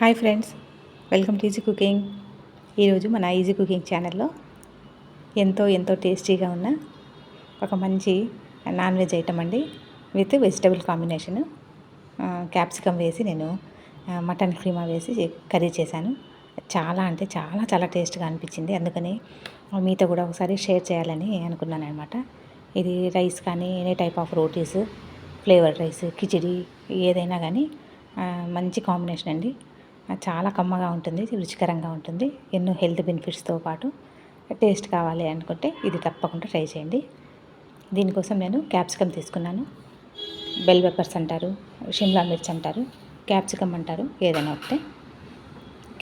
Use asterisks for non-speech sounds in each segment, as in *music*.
Hi friends welcome to easy cooking. ఈరోజు మన easy cooking ఛానల్లో ఎంతో ఎంతో టేస్టీగా ఉన్న ఒక మంచి నాన్ వెజ్ ఐటమ్ అండి విత్ వెజిటబుల్ కాంబినేషన్. క్యాప్సికమ్ వేసి నేను మటన్ క్రీమా వేసి కర్రీ చేశాను. చాలా అంటే చాలా చాలా టేస్ట్గా అనిపించింది. అందుకని మీతో కూడా ఒకసారి షేర్ చేయాలని అనుకున్నాను అనమాట ఇది రైస్ కానీ any type of rotis flavoured rice khichdi ఏదైనా కానీ మంచి కాంబినేషన్ అండి. చాలా కమ్మగా ఉంటుంది రుచికరంగా ఉంటుంది. ఎన్నో హెల్త్ బెనిఫిట్స్తో పాటు టేస్ట్ కావాలి అనుకుంటే ఇది తప్పకుండా ట్రై చేయండి. దీనికోసం నేను క్యాప్సికమ్ తీసుకున్నాను. బెల్ పెప్పర్స్ అంటారు షిమ్లా మిర్చి అంటారు క్యాప్సికమ్ అంటారు ఏదైనా ఒకటే.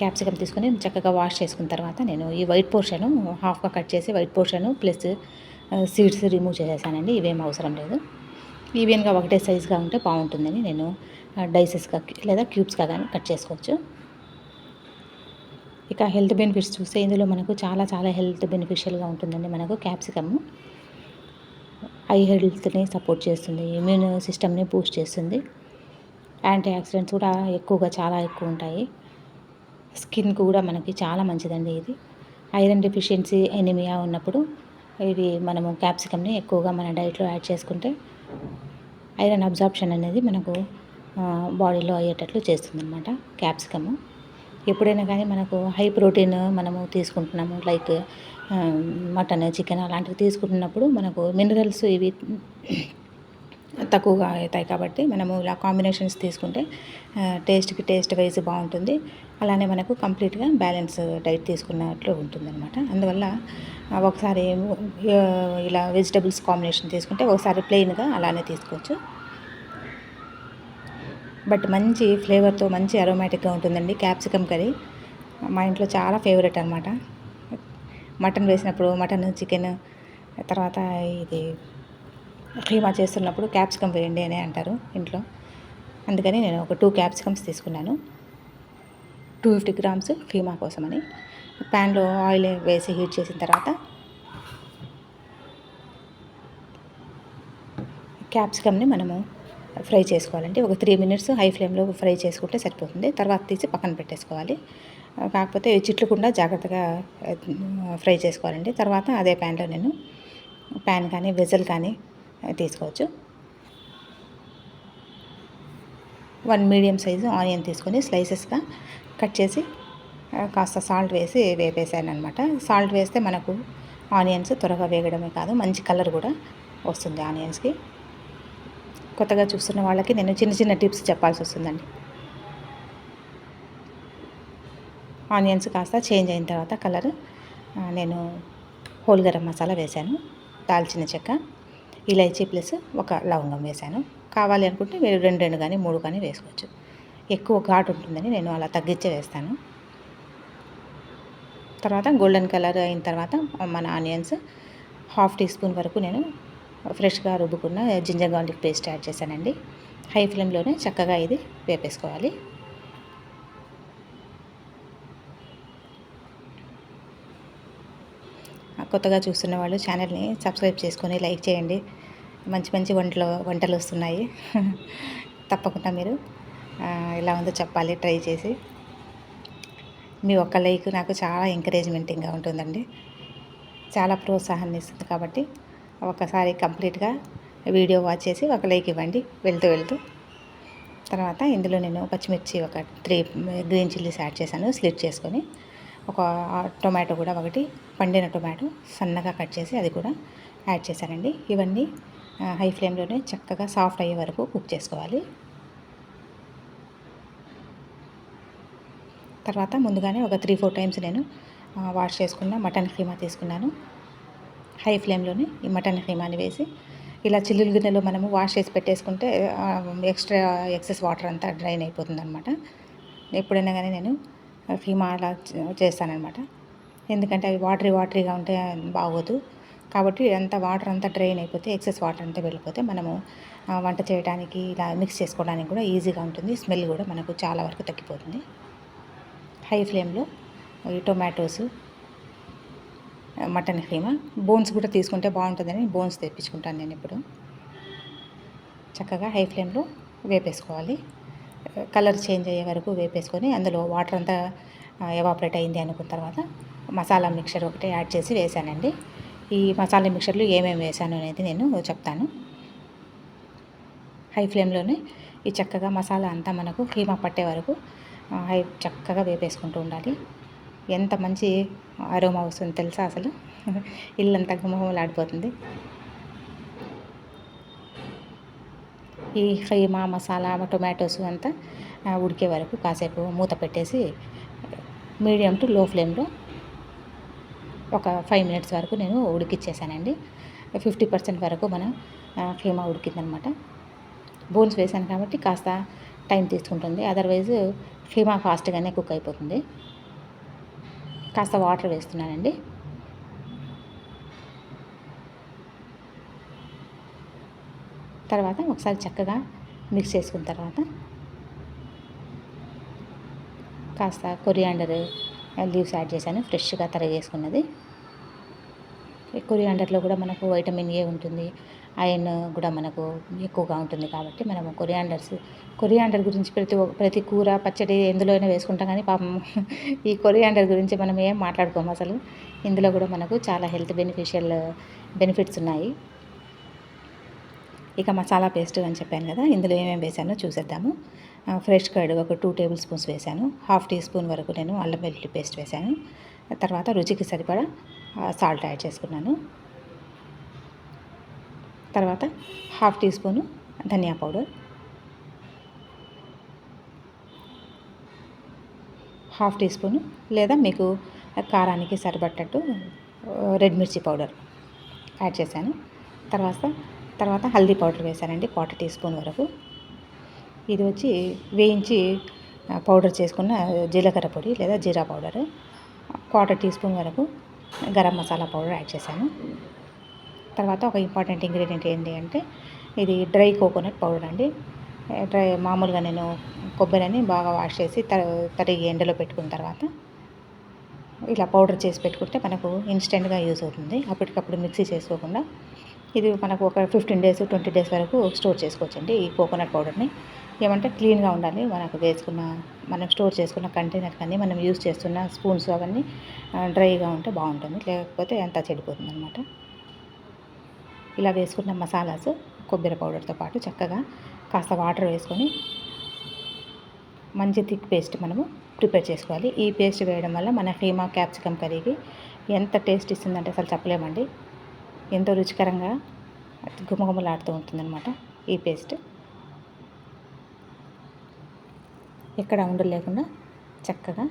క్యాప్సికమ్ తీసుకొని చక్కగా వాష్ చేసుకున్న తర్వాత నేను ఈ వైట్ పోర్షన్ హాఫ్గా కట్ చేసి white portion plus seeds remove చేసేసానండి. ఇవేం అవసరం లేదు. ఈవెన్గా ఒకటే సైజుగా ఉంటే బాగుంటుందని నేను డైసెస్గా లేదా క్యూబ్స్గా కానీ కట్ చేసుకోవచ్చు. ఇక హెల్త్ బెనిఫిట్స్ చూస్తే ఇందులో మనకు చాలా చాలా హెల్త్ బెనిఫిషియల్గా ఉంటుందండి మనకు క్యాప్సికమ్. ఐ హెల్త్ని సపోర్ట్ చేస్తుంది ఇమ్యూన్ సిస్టమ్ని బూస్ట్ చేస్తుంది. యాంటీ ఆక్సిడెంట్స్ కూడా ఎక్కువగా చాలా ఎక్కువ ఉంటాయి. స్కిన్ కూడా మనకి చాలా మంచిదండి ఇది. ఐరన్ డెఫిషియన్సీ ఎనిమియా ఉన్నప్పుడు ఇది మనము క్యాప్సికమ్ని ఎక్కువగా మన డైట్లో యాడ్ చేసుకుంటే ఐరన్ అబ్జార్ప్షన్ అనేది మనకు బాడీలో అయ్యేటట్లు చేస్తుంది అనమాట క్యాప్సికము. ఎప్పుడైనా కానీ మనకు హై ప్రోటీన్ మనము తీసుకుంటున్నాము లైక్ మటన్ చికెన్ అలాంటివి తీసుకుంటున్నప్పుడు మనకు మినరల్స్ ఇవి తక్కువగా అవుతాయి కాబట్టి మనము ఇలా కాంబినేషన్స్ తీసుకుంటే టేస్ట్కి టేస్ట్ వైజ్ బాగుంటుంది. అలానే మనకు కంప్లీట్గా బ్యాలెన్స్ డైట్ తీసుకున్నట్లు ఉంటుందన్నమాట. అందువల్ల ఒకసారి ఇలా వెజిటబుల్స్ కాంబినేషన్ తీసుకుంటే ఒకసారి ప్లెయిన్గా అలానే తీసుకోవచ్చు. బట్ మంచి ఫ్లేవర్తో మంచి అరోమాటిక్గా ఉంటుందండి క్యాప్సికమ్ కర్రీ. మా ఇంట్లో చాలా ఫేవరెట్ అనమాట మటన్ వేసినప్పుడు మటన్ చికెన్ తర్వాత ఇది కీమా చేస్తున్నప్పుడు క్యాప్సికమ్ వేయండి అని అంటారు ఇంట్లో. అందుకని నేను ఒక టూ క్యాప్సికమ్స్ తీసుకున్నాను. టూ ఫిఫ్టీ గ్రామ్స్ కీమా కోసమని. ప్యాన్లో ఆయిల్ వేసి హీట్ చేసిన తర్వాత క్యాప్సికమ్ని మనము ఫ్రై చేసుకోవాలండి ఒక త్రీ మినిట్స్ హై ఫ్లేమ్లో ఫ్రై చేసుకుంటే సరిపోతుంది. తర్వాత తీసి పక్కన పెట్టేసుకోవాలి. కాకపోతే చిట్లకుండా జాగ్రత్తగా ఫ్రై చేసుకోవాలండి. తర్వాత అదే ప్యాన్లో నేను ప్యాన్ కానీ వెజల్ కానీ తీసుకోవచ్చు. వన్ మీడియం సైజు ఆనియన్ తీసుకొని స్లైసెస్గా కట్ చేసి కాస్త సాల్ట్ వేసి వేపేసాను అనమాట సాల్ట్ వేస్తే మనకు ఆనియన్స్ త్వరగా వేగడమే కాదు మంచి కలర్ కూడా వస్తుంది ఆనియన్స్కి. కొత్తగా చూస్తున్న వాళ్ళకి నేను చిన్న చిన్న టిప్స్ చెప్పాల్సి వస్తుందండి. ఆనియన్స్ కాస్త చేంజ్ అయిన తర్వాత కలర్ నేను హోల్ గరం మసాలా వేశాను దాల్చిన చెక్క ఇలైచీ ప్లస్ ఒక లవంగం వేశాను. కావాలి అనుకుంటే మీరు రెండు రెండు కానీ మూడు కానీ వేసుకోవచ్చు. ఎక్కువ ఘాటు ఉంటుందని నేను అలా తగ్గించే వేస్తాను. తర్వాత గోల్డెన్ కలర్ అయిన తర్వాత మన ఆనియన్స్ హాఫ్ టీ స్పూన్ వరకు నేను ఫ్రెష్గా రుబ్బుకున్న జింజర్ గార్లిక్ పేస్ట్ యాడ్ చేశానండి. హై ఫ్లేమ్లోనే చక్కగా ఇది వేపేసుకోవాలి. కొత్తగా చూస్తున్న వాళ్ళు ఛానల్ని సబ్స్క్రైబ్ చేసుకొని లైక్ చేయండి. మంచి మంచి వంటలు వంటలు వస్తున్నాయి. *laughs* తప్పకుండా మీరు ఎలా ఉందో చెప్పాలి ట్రై చేసి. మీ ఒక్క లైక్ నాకు చాలా ఎంకరేజ్మెంటింగ్గా ఉంటుందండి. చాలా ప్రోత్సాహాన్ని ఇస్తుంది కాబట్టి ఒకసారి కంప్లీట్గా వీడియో వాచ్ చేసి ఒక లైక్ ఇవ్వండి. వెళ్తూ వెళ్తూ. తర్వాత ఇందులో నేను పచ్చిమిర్చి ఒక త్రీ గ్రీన్ చిల్లీస్ యాడ్ చేశాను. స్లిట్ చేసుకొని ఒక టొమాటో కూడా ఒకటి పండిన టొమాటో సన్నగా కట్ చేసి అది కూడా యాడ్ చేశానండి. ఇవన్నీ హై ఫ్లేమ్లోనే చక్కగా సాఫ్ట్ అయ్యే వరకు కుక్ చేసుకోవాలి. తర్వాత ముందుగానే ఒక త్రీ ఫోర్ టైమ్స్ నేను వాష్ చేసుకున్న మటన్ కీమా తీసుకున్నాను. హై ఫ్లేమ్లోనే ఈ మటన్ కీమాని వేసి ఇలా చిల్లులు గిన్నెలో మనము వాష్ చేసి పెట్టేసుకుంటే ఎక్స్ట్రా ఎక్సెస్ వాటర్ అంతా డ్రైన్ అయిపోతుంది అనమాట ఎప్పుడైనా కానీ నేను కీమా అలా చేస్తానమాట చేస్తానన్నమాట. ఎందుకంటే అవి వాటరీ వాటరీగా ఉంటే బాగోదు. కాబట్టి అంతా వాటర్ అంతా డ్రైన్ అయిపోతే ఎక్సెస్ వాటర్ అంతా వెళ్ళిపోతే మనము వంట చేయడానికి ఇలా మిక్స్ చేసుకోవడానికి కూడా ఈజీగా ఉంటుంది. స్మెల్ కూడా మనకు చాలా వరకు తగ్గిపోతుంది. హై ఫ్లేమ్లో ఈ టొమాటోస్ మటన్ కీమా బోన్స్ కూడా తీసుకుంటే బాగుంటుందని బోన్స్ తెప్పించుకుంటాను నేను ఇప్పుడు. చక్కగా హై ఫ్లేమ్లో వేపేసుకోవాలి. కలర్ చేంజ్ అయ్యే వరకు వేపేసుకొని అందులో వాటర్ అంతా ఎవాపరేట్ అయింది అనుకున్న తర్వాత మసాలా మిక్చర్ ఒకటి యాడ్ చేసి వేసానండి. ఈ మసాలా మిక్చర్లు ఏమేమి వేసాను అనేది నేను చెప్తాను. హై ఫ్లేమ్లోనే ఈ చక్కగా మసాలా అంతా మనకు కీమా పట్టే వరకు హై చక్కగా వేపేసుకుంటూ ఉండాలి. ఎంత మంచి అరోమా వస్తుంది తెలుసా అసలు? ఇల్లంతా గుమగుమలాడిపోతుంది. ఈ కీమా మసాలా టొమాటోస్ అంతా ఉడికే వరకు కాసేపు మూత పెట్టేసి మీడియం టు లో ఫ్లేమ్లో ఒక ఫైవ్ మినిట్స్ వరకు నేను ఉడికిచ్చేసానండి. ఫిఫ్టీ పర్సెంట్ వరకు మన కీమా ఉడికిందనమాట. బోన్స్ వేసాను కాబట్టి కాస్త టైం తీసుకుంటుంది. అదర్వైజ్ కీమా ఫాస్ట్గానే కుక్ అయిపోతుంది. కాస్త వాటర్ వేస్తున్నానండి. తర్వాత ఒకసారి చక్కగా మిక్స్ చేసుకున్న తర్వాత కాస్త కొరియాండర్ లీవ్స్ యాడ్ చేశాను ఫ్రెష్గా తరిగేసుకున్నది. కొరియాండర్లో కూడా మనకు వైటమిన్ ఏ ఉంటుంది. ఐరన్ కూడా మనకు ఎక్కువగా ఉంటుంది కాబట్టి మనము కొరియాండర్స్ కొరియాండర్ గురించి ప్రతి ప్రతి కూర పచ్చడి ఎందులో అయినా వేసుకుంటాం కానీ పాపం ఈ కొరియాండర్ గురించి మనం ఏం మాట్లాడుకోము అసలు. ఇందులో కూడా మనకు చాలా హెల్త్ బెనిఫిషియల్ బెనిఫిట్స్ ఉన్నాయి. ఇక మసాలా పేస్ట్ అని చెప్పాను కదా ఇందులో ఏమేమి వేసానో చూసేద్దాము. ఫ్రెష్ కర్డ్ ఒక టూ టేబుల్ స్పూన్స్ వేసాను. హాఫ్ టీ స్పూన్ వరకు నేను అల్లం వెల్లుల్లి పేస్ట్ వేసాను. తర్వాత రుచికి సరిపడా సాల్ట్ యాడ్ చేసుకున్నాను. తర్వాత హాఫ్ టీ స్పూను ధనియా పౌడర్. హాఫ్ టీ స్పూను లేదా మీకు కారానికి సరిపట్టట్టు రెడ్ మిర్చి పౌడర్ యాడ్ చేశాను. తర్వాత తర్వాత హల్దీ పౌడర్ వేసానండి క్వార్టర్ టీ స్పూన్ వరకు. ఇది వచ్చి వేయించి పౌడర్ చేసుకున్న జీలకర్ర పొడి లేదా జీరా పౌడర్ క్వార్టర్ టీ స్పూన్ వరకు గరం మసాలా పౌడర్ యాడ్ చేశాను. తర్వాత ఒక ఇంపార్టెంట్ ఇంగ్రీడియంట్ ఏంటి అంటే ఇది డ్రై కోకోనట్ పౌడర్ అండి. డ్రై మామూలుగా నేను కొబ్బరిని బాగా వాష్ చేసి తరిగి ఎండలో పెట్టుకున్న తర్వాత ఇలా పౌడర్ చేసి పెట్టుకుంటే మనకు ఇన్స్టెంట్గా యూజ్ అవుతుంది. అప్పటికప్పుడు మిక్సీ చేసుకోకుండా ఇది మనకు ఒక ఫిఫ్టీన్ డేస్ ట్వంటీ డేస్ వరకు స్టోర్ చేసుకోవచ్చండి ఈ కోకోనట్ పౌడర్ని ఏమంటే క్లీన్గా ఉండాలి మనకు వేసుకున్న మనం స్టోర్ చేసుకున్న కంటైనర్ కానీ మనం యూజ్ చేస్తున్న స్పూన్స్ అవన్నీ డ్రైగా ఉంటే బాగుంటుంది లేకపోతే అంతా చెడిపోతుంది అనమాట ఇలా వేసుకున్న మసాలాస్ కొబ్బరి పౌడర్తో పాటు చక్కగా కాస్త వాటర్ వేసుకొని మంచి థిక్ పేస్ట్ మనము ప్రిపేర్ చేసుకోవాలి. ఈ పేస్ట్ వేయడం వల్ల మన హీమా క్యాప్సికమ్ కర్రీకి ఎంత టేస్ట్ ఇస్తుందంటే అసలు చెప్పలేమండి. ఎంతో రుచికరంగా గుమగుమలాడుతూ ఉంటుందన్నమాట ఈ పేస్ట్. ఎక్కడ ఉండలు లేకుండా చక్కగా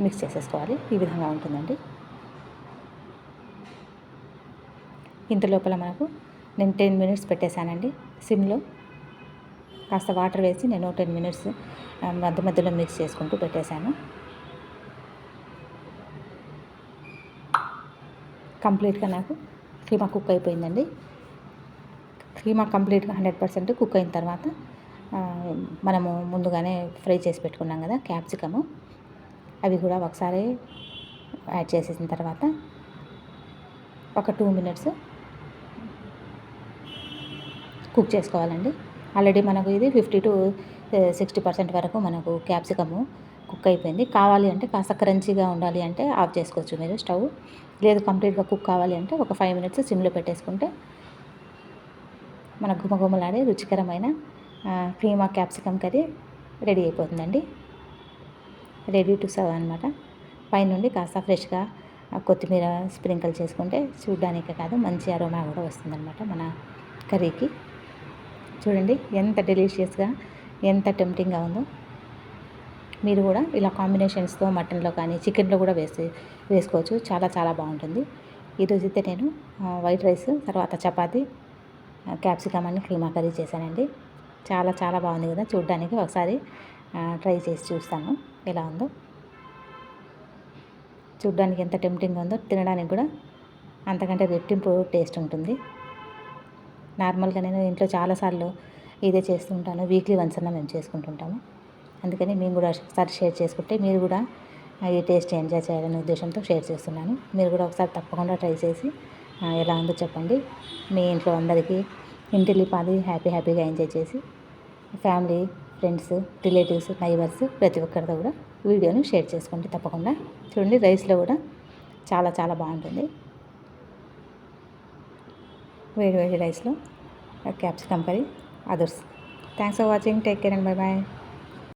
మిక్స్ చేసేసుకోవాలి. ఈ విధంగా ఉంటుందండి. ఇంత లోపల మనకు నేను టెన్ మినిట్స్ పెట్టేశానండి సిమ్లో. కాస్త వాటర్ వేసి నేను టెన్ మినిట్స్ మధ్య మధ్యలో మిక్స్ చేసుకుంటూ పెట్టేశాను. కంప్లీట్గా నాకు కీమా కుక్ అయిపోయిందండి. కీమా కంప్లీట్గా హండ్రెడ్ పర్సెంట్ కుక్ అయిన తర్వాత మనము ముందుగానే ఫ్రై చేసి పెట్టుకున్నాం కదా క్యాప్సికము. అవి కూడా ఒకసారి యాడ్ చేసేసిన తర్వాత ఒక టూ మినిట్స్ కుక్ చేసుకోవాలండి. ఆల్రెడీ మనకు ఇది ఫిఫ్టీ టు సిక్స్టీ పర్సెంట్ వరకు మనకు క్యాప్సికము కుక్ అయిపోయింది. కావాలి అంటే కాస్త క్రంచీగా ఉండాలి అంటే ఆఫ్ చేసుకోవచ్చు మీరు స్టవ్. లేదు కంప్లీట్గా కుక్ కావాలి అంటే ఒక ఫైవ్ మినిట్స్ సిమ్లో పెట్టేసుకుంటే మన గుమగుమలాడే రుచికరమైన క్రీమా క్యాప్సికమ్ కర్రీ రెడీ అయిపోతుందండి. రెడీ టు సర్వ్ అనమాట పైనుండి కాస్త ఫ్రెష్గా కొత్తిమీర స్ప్రింకిల్ చేసుకుంటే చూడడానికి కాదు మంచి అరోమా కూడా వస్తుందన్నమాట మన కర్రీకి. చూడండి ఎంత డెలిషియస్గా ఎంత టెంప్టింగ్గా ఉందో. మీరు కూడా ఇలా కాంబినేషన్స్తో మటన్లో కానీ చికెన్లో కూడా వేసి వేసుకోవచ్చు. చాలా చాలా బాగుంటుంది. ఈరోజు అయితే నేను వైట్ రైస్ తర్వాత చపాతి క్యాప్సికమ్ అని కీమా కర్రీ చేశానండి. చాలా చాలా బాగుంది కదా చూడ్డానికి. ఒకసారి ట్రై చేసి చూస్తాను. ఎలా ఉందో. చూడ్డానికి ఎంత టెంప్టింగ్ ఉందో తినడానికి కూడా అంతకంటే రెట్టింపు టేస్ట్ ఉంటుంది. నార్మల్గా నేను ఇంట్లో చాలాసార్లు ఇదే చేస్తుంటాను వీక్లీ వన్స్ అన్న మేము చేసుకుంటుంటాము అందుకని మేము కూడా ఒకసారి షేర్ చేసుకుంటే మీరు కూడా ఈ టేస్ట్ ఎంజాయ్ చేయాలనే ఉద్దేశంతో షేర్ చేస్తున్నాను. మీరు కూడా ఒకసారి తప్పకుండా ట్రై చేసి ఎలా ఉందో చెప్పండి. మీ ఇంట్లో అందరికీ ఇంటి పాది హ్యాపీ హ్యాపీగా ఎంజాయ్ చేసి ఫ్యామిలీ ఫ్రెండ్స్ రిలేటివ్స్ నైబర్స్ ప్రతి ఒక్కరితో కూడా వీడియోని షేర్ చేసుకోండి తప్పకుండా. చూడండి రైస్లో కూడా చాలా చాలా బాగుంటుంది. వేడి వేడి రైస్లో capsicum curry others thanks for watching. Take care and bye bye